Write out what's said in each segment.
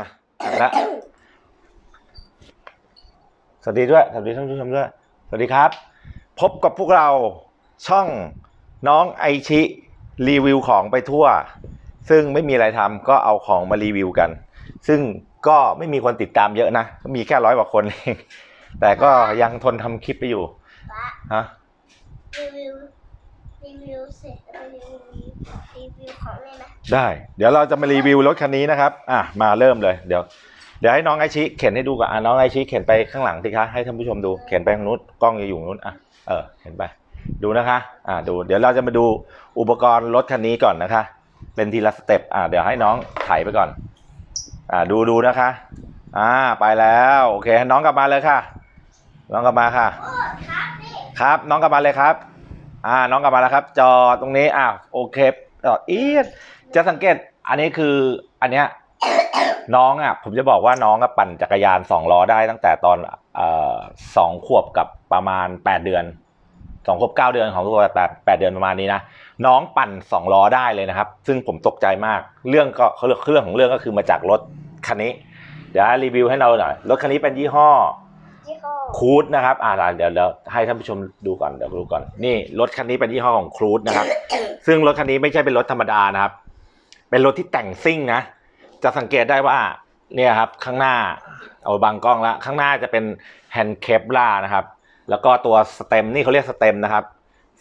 นะและสวัสดีด้วย สวัสดีท่านผู้ชมด้วย สวัสดีครับ พบกับพวกเราช่องน้องไอชิรีวิวของไปทั่ว ซึ่งไม่มีอะไรทำก็เอาของมารีวิวกัน ซึ่งก็ไม่มีคนติดตามเยอะนะ มีแค่ร้อยกว่าคนเอง แต่ก็ยังทนทำคลิปไปอยู่ ฮะ รีวิว รีวิวเสร็จแล้วรีวิวรีวิวของเลยนะได้ เดี๋ยวเราจะมารีวิวรถคันนี้นะครับ อะ มาเริ่มเลย เดี๋ยว เดี๋ยวให้น้องไอชิเข็นให้ดูก่อน อะ น้องไอชิเข็นไปข้างหลังสิคะ ให้ท่านผู้ชมดู เข็นไปทางนู้น กล้องจะอยู่นู้น อะ เออ เข็นไป ดูนะคะ อะ ดู เดี๋ยวเราจะมาดูอุปกรณ์รถคันนี้ก่อนนะคะ เป็นทีละสเต็ป อะ เดี๋ยวให้น้องถ่ายไปก่อน อะ ดูดูนะคะ อ่า ไปแล้ว โอเค น้องกลับมาเลยค่ะ น้องกลับมาค่ะโอ้ครับนี่ครับ น้องกลับมาเลยครับ อ่าน้องกลับมาแล้วครับ จอตรงนี้อ่าโอเคจอดอีดจะสังเกตอันนี้คืออันเนี้ยน้องอะผมจะบอกว่าน้องอะปั่นจักรยานสองล้อได้ตั้งแต่ตอนเอ่อสองขวบกับประมาณแปดเดือนสองขวบเก้าเดือนของตัวแปดแปดเดือนประมาณนี้นะน้องปั่นสองล้อได้เลยนะครับ ซึ่งผมตกใจมากเรื่องก็เขาเรื่องของเรื่องก็คือมาจากรถคันนี้เดี๋ยวรีวิวให้เราหน่อยรถคันนี้เป็นยี่ห้อ ครูดนะครับ อ่าเดี๋ยวเดี๋ยวให้ท่านผู้ชมดูก่อนเดี๋ยวดูก่อน นี่รถคันนี้เป็นยี่ห้อของครูดนะครับ ซึ่งรถคันนี้ไม่ใช่เป็นรถธรรมดานะครับ เป็นรถที่แต่งซิ่งนะ จะสังเกตได้ว่า เนี่ยครับ ข้างหน้า เอาบังกล้องละข้างหน้าจะเป็นแฮนด์เคปล่านะครับ แล้วก็ตัวสเต็มนี่เขาเรียกสเต็มนะครับ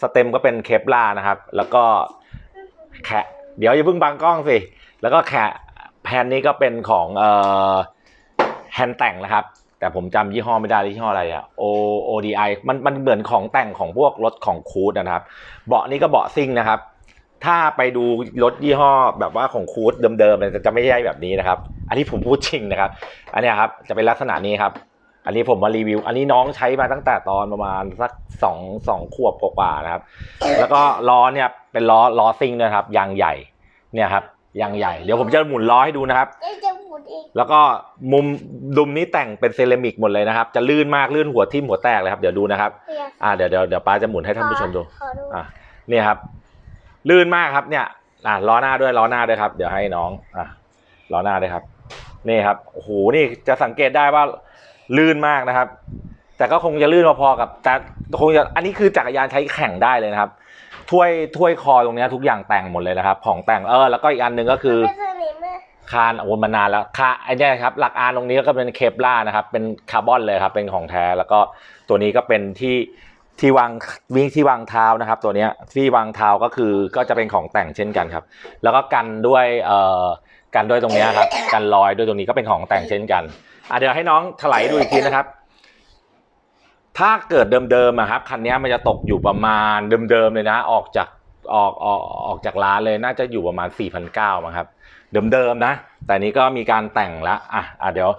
สเต็มก็เป็นเคปล่านะครับ แล้วก็แคะเดี๋ยวอย่าเพิ่งบังกล้องสิ แล้วก็แคะแผ่นนี้ก็เป็นของเอ่อแฮนด์แต่งนะครับ แต่ผมจำยี่ห้อไม่ได้ยี่ห้ออะไรอะ O ODI มันมันเหมือนของแต่งของพวกรถของคูดนะครับ เบาะนี้ก็เบาะซิ่งนะครับ ถ้าไปดูรถยี่ห้อแบบว่าของคูดเดิมๆเนี่ยจะไม่ใช่แบบนี้นะครับ อันนี้ผมพูดจริงนะครับ อันนี้ครับจะเป็นลักษณะนี้ครับ อันนี้ผมมารีวิว อันนี้น้องใช้มาตั้งแต่ตอนประมาณสักสองสองขวบกว่าๆนะครับ แล้วก็ล้อเนี่ยเป็นล้อล้อซิ่งนะครับยางใหญ่เนี่ยครับยางใหญ่ เดี๋ยวผมจะหมุนล้อให้ดูนะครับ เอ๊ะจะหมุนอีกแล้วก็มุมดุมนี้แต่งเป็นเซรามิกหมดเลยนะครับ จะลื่นมากลื่นหัวทิ่มหัวแตกเลยครับ เดี๋ยวดูนะครับเนี่ยอ่าเดี๋ยวเดี๋ยวเดี๋ยวป้าจะหมุนให้ท่านผู้ชมดูขอดูอะเนี่ยครับ ลื่นมากครับเนี่ยอะล้อหน้าด้วยล้อหน้าด้วยครับ เดี๋ยวให้น้อง อะล้อหน้าด้วยครับ นี่ครับโอ้โหนี่จะสังเกตได้ว่าลื่นมากนะครับ แต่ก็คงจะลื่นพอๆกับ แต่คงจะอันนี้คือจักรยานใช้แข่งได้เลยนะครับถ้วยถ้วยคอตรงเนี้ยทุกอย่างแต่งหมดเลยนะครับ ของแต่งเออแล้วก็อีกอันหนึ่งก็คือเป็นสนิมอะ คานโอนมานานแล้วคาไอ้นี่ครับหลักอานตรงนี้ก็เป็นเคปล่านะครับ เป็นคาร์บอนเลยครับ เป็นของแท้ แล้วก็ตัวนี้ก็เป็นที่ที่วางวิ่งที่วางเท้านะครับ ตัวนี้ที่วางเท้าก็คือก็จะเป็นของแต่งเช่นกันครับ แล้วก็กันด้วยเอ่อกันด้วยตรงนี้ครับ กันรอยด้วยตรงนี้ก็เป็นของแต่งเช่นกันอะเดี๋ยวให้น้องถลายดูอีกทีนะครับ ถ้าเกิดเดิมๆอะครับคันนี้มันจะตกอยู่ประมาณเดิมๆเลยนะ ออกจากออกออกออกจากร้านเลยน่าจะอยู่ประมาณ4 9 0 0มั้งครับ เดิมๆนะ แต่นี้ก็มีการแต่งละอะอะเดี๋ยว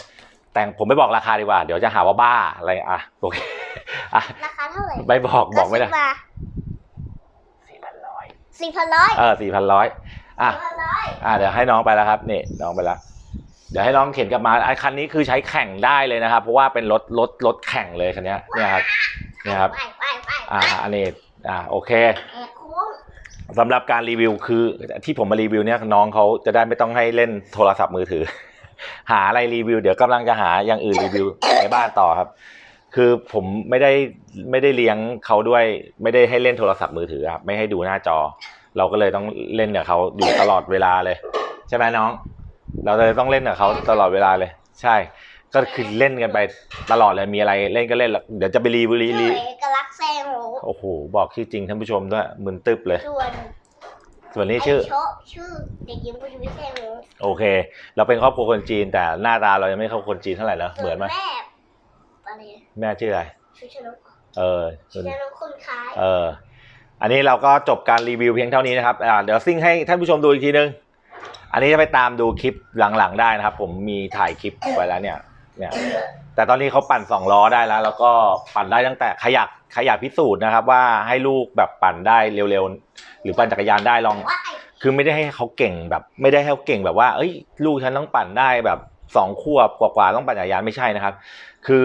แต่งผมไม่บอกราคาดีกว่า เดี๋ยวจะหาว่าบ้าอะไรอะโอเคอะราคาเท่าไหร่ไม่บอกบอกไม่ได้ซื้าสี่พันร้อยสี่พันร้อยเออสี่พันร้อยอะสี่พันร้อยอะเดี๋ยวให้น้องไปแล้วครับนี่น้องไปแล้วเดี๋ยวให้น้องเข็นกลับมาไอ้คันนี้คือใช้แข่งได้เลยนะครับ เพราะว่าเป็นรถรถรถแข่งเลยคันเนี้ยเนี่ยครับเนี่ยครับไปไปไปอ่าอันนี้อ่าโอเคแอบโค้ง สำหรับการรีวิวคือที่ผมมารีวิวเนี่ยน้องเขาจะได้ไม่ต้องให้เล่นโทรศัพท์มือถือ หาอะไรรีวิว เดี๋ยวกำลังจะหาอย่างอื่นรีวิวในบ้านต่อครับ คือผมไม่ได้ไม่ได้เลี้ยงเขาด้วย ไม่ได้ให้เล่นโทรศัพท์มือถือครับไม่ให้ดูหน้าจอ เราก็เลยต้องเล่นกับเขาอยู่ตลอดเวลาเลย ใช่ไหมน้อง เราเลยต้องเล่นกับเขาตลอดเวลาเลย ใช่ ก็คือเล่นกันไปตลอดเลยมีอะไรเล่นก็เล่นแล้วเดี๋ยวจะไปรีวิวรี รีอเอกลักษณ์แซงโหโอ้โห บอกชื่อจริงท่านผู้ชมด้วยมึนตึ๊บเลย ส่วนส่วนนี้ชื่อ ไโชะชื่อเด็กหญิงผู้ชีวิตแซงโหโอเค เราเป็นครอบครัวคนจีนแต่หน้าตาเรายังไม่เข้าคนจีนเท่าไหร่นะเหมือนไหมแม่อะไรแม่ชื่ออะไรชื่อชนกเออชื่อชนกคนคล้ายเออ อันนี้เราก็จบการรีวิวเพียงเท่านี้นะครับอ่าเดี๋ยวซิ่งให้ท่านผู้ชมดูอีกทีนึง อันนี้จะไปตามดูคลิปหลังๆได้นะครับ ผมมีถ่ายคลิปไว้แล้วเนี่ยเนี่ยแต่ตอนนี้เขาปั่นสองล้อได้แล้ว แล้วก็ปั่นได้ตั้งแต่ขยัก ขยักพิสูจน์นะครับ ว่าให้ลูกแบบปั่นได้เร็วๆ หรือปั่นจักรยานได้ลอง คือไม่ได้ให้เขาเก่งแบบ ไม่ได้ให้เขาเก่งแบบว่า เอ้ย ลูกฉันต้องปั่นได้แบบสองขวบกว่าๆต้องปั่นจักรยานไม่ใช่นะครับ คือ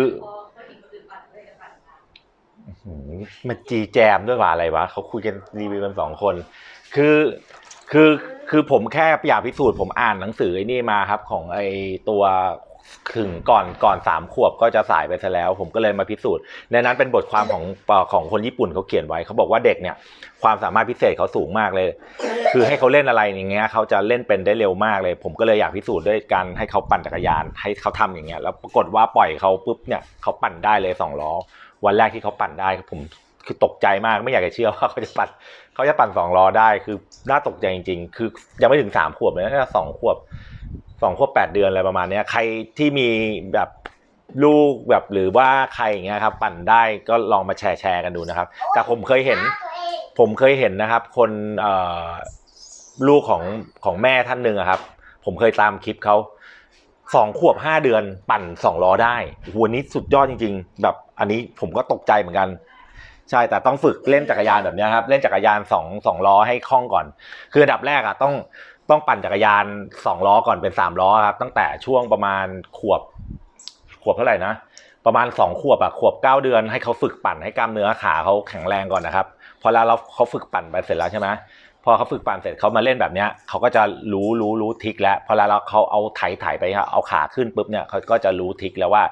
มันจีแจมด้วยว่าอะไรวะเขาคุยกันรีวิวกันสองคน คือคือคือผมแค่อยากพิสูจน์ผมอ่านหนังสือไอ้นี่มาครับ ของไอ้ตัว ถึงก่อนก่อนสามขวบก็จะสายไปซะแล้ว ผมก็เลยมาพิสูจน์ในนั้นเป็นบทความของของคนญี่ปุ่นเขาเขียนไว้เขาบอกว่าเด็กเนี่ย ความสามารถพิเศษเขาสูงมากเลย คือให้เขาเล่นอะไรอย่างเงี้ยเขาจะเล่นเป็นได้เร็วมากเลย ผมก็เลยอยากพิสูจน์ด้วยการให้เขาปั่นจักรยาน ให้เขาทำอย่างเงี้ยแล้วปรากฏว่าปล่อยเขาปุ๊บเนี่ยเขาปั่นได้เลยสองล้อวันแรกที่เขาปั่นได้ผมคือตกใจมากไม่อยากจะเชื่อว่าเขาจะปั่นเขาจะปั่นสองล้อได้คือน่าตกใจจริง ๆ คือยังไม่ถึงสามขวบเลยนะแค่สองขวบ สองขวบแปดเดือนอะไรประมาณเนี้ยใครที่มีแบบลูกแบบหรือว่าใครอย่างเงี้ยครับ ปั่นได้ก็ลองมาแชร์แชร์กันดูนะครับ แต่ผมเคยเห็น ผมเคยเห็นนะครับ คนเอ่อลูกของของแม่ท่านหนึ่งอะครับ ผมเคยตามคลิปเขาสองขวบห้าเดือนปั่นสองล้อได้โอ้โหอันนี้สุดยอดจริง ๆ แบบอันนี้ผมก็ตกใจเหมือนกัน ใช่แต่ต้องฝึกเล่นจักรยานแบบนี้ครับ เล่นจักรยานสองสองล้อให้คล่องก่อน คืออันดับแรกอะต้อง ต้องปั่นจักรยานสองล้อก่อนเป็นสามล้อครับ ตั้งแต่ช่วงประมาณขวบ ขวบเท่าไหร่นะประมาณสองขวบอะขวบเก้าเดือนให้เขาฝึกปั่นให้กล้ามเนื้อขาเขาแข็งแรงก่อนนะครับพอแล้วเราเขาฝึกปั่นไปเสร็จแล้วใช่ไหมพอเขาฝึกปั่นเสร็จเขามาเล่นแบบเนี้ยเขาก็จะรู้รู้รู้ทิกแล้วพอแล้วเราเขาเอาไถไถไปครับเอาขาขึ้นปุ๊บเนี่ยเขาก็จะรู้ทิกแล้วว่า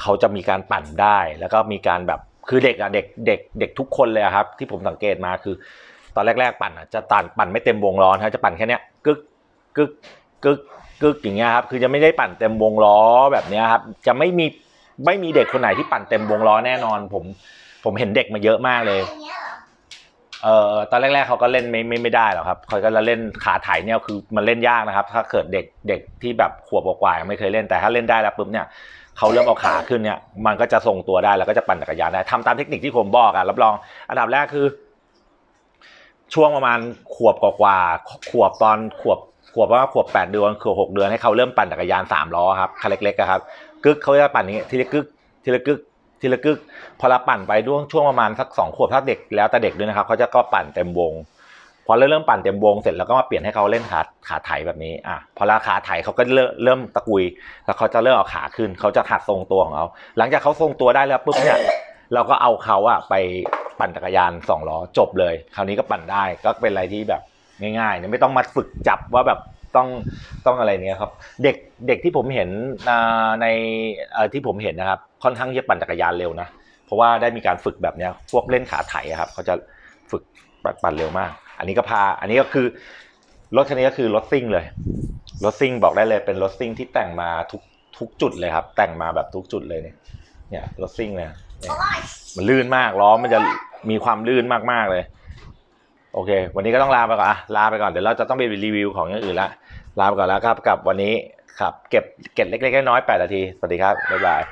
เขาจะมีการปั่นได้ แล้วก็มีการแบบคือเด็กอะเด็กเด็กเด็กทุกคนเลยครับ ที่ผมสังเกตมาคือ ตอนแรก ๆ ปั่นอะจะตันปั่นไม่เต็มวงล้อนะจะปั่นแค่เนี้ย กึกกึกกึกกึกอย่างเงี้ยครับคือจะไม่ได้ปั่นเต็มวงล้อแบบเนี้ยครับจะไม่มีไม่มีเด็กคนไหนที่ปั่นเต็มวงล้อแน่นอน ผมผมเห็นเด็กมาเยอะมากเลยเอเอ่อตอนแรกๆเขาก็เล่นไม่ไม่ไม่ได้หรอกครับเขาก็จะเล่นขาถ่ายเนี่ยคือมันเล่นยากนะครับ ถ้าเกิดเด็กเด็กที่แบบขวบกว่าๆยังไม่เคยเล่นแต่ถ้าเล่นได้แล้วปุ๊บเนี่ยเขาเริ่มเอาขาขึ้นเนี่ย มันก็จะทรงตัวได้แล้วก็จะปั่นจักรยานได้ทำตามเทคนิคที่ผมบอกอะรับรอง อันดับแรกคือ ช่วงประมาณขวบกว่าๆขวบตอนขวบ ขวบว่าขวบแปดเดือนขวบหกเดือนให้เขาเริ่มปั่นจักรยานสามล้อครับคันเล็กๆครับกึกเขาจะปั่นอย่างนี้ทีละกึกทีละกึกทีละกึกพอเราปั่นไปด้วยช่วงประมาณสักสองขวบถ้าเด็กแล้วแต่เด็กด้วยนะครับเขาจะก็ปั่นเต็มวงพอเริ่มปั่นเต็มวงเสร็จแล้วก็มาเปลี่ยนให้เขาเล่นขาขาไถแบบนี้อะพอเราขาไถเขาก็เริ่มเริ่มตะกุย แล้วเขาจะเริ่มเอาขาขึ้นเขาจะหัดทรงตัวของเขาหลังจากเขาทรงตัวได้แล้วปุ๊บเนี่ยเราก็เอาเขาอะไปปั่นจักรยานสองล้อจบเลย คราวนี้ก็ปั่นได้ก็เป็นอะไรที่แบบ ง่ายๆเนี่ยไม่ต้องมาฝึกจับว่าแบบต้องต้องอะไรเนี่ยครับ เด็กเด็กที่ผมเห็นในที่ผมเห็นนะครับ ค่อนข้างที่จะปั่นจักรยานเร็วนะเพราะว่าได้มีการฝึกแบบเนี้ยพวกเล่นขาไถครับเขาจะฝึกปั่นเร็วมาก อันนี้ก็พา อันนี้ก็คือรถคันนี้ก็คือรถซิ่งเลยรถซิ่งบอกได้เลยเป็นรถซิ่งที่แต่งมาทุกทุกจุดเลยครับ แต่งมาแบบทุกจุดเลยเนี่ยเนี่ยรถซิ่งเนี่ยเนี่ยมันลื่นมากล้อมันจะมีความลื่นมากๆเลย โอเค วันนี้ก็ต้องลาไปก่อนอะลาไปก่อน เดี๋ยวเราจะต้องไปรีวิวของอย่างอื่นละ ลาไปก่อนแล้วครับ กับวันนี้ครับ เก็บเก็บเล็กๆน้อยๆแปดนาที สวัสดีครับ บ๊ายบาย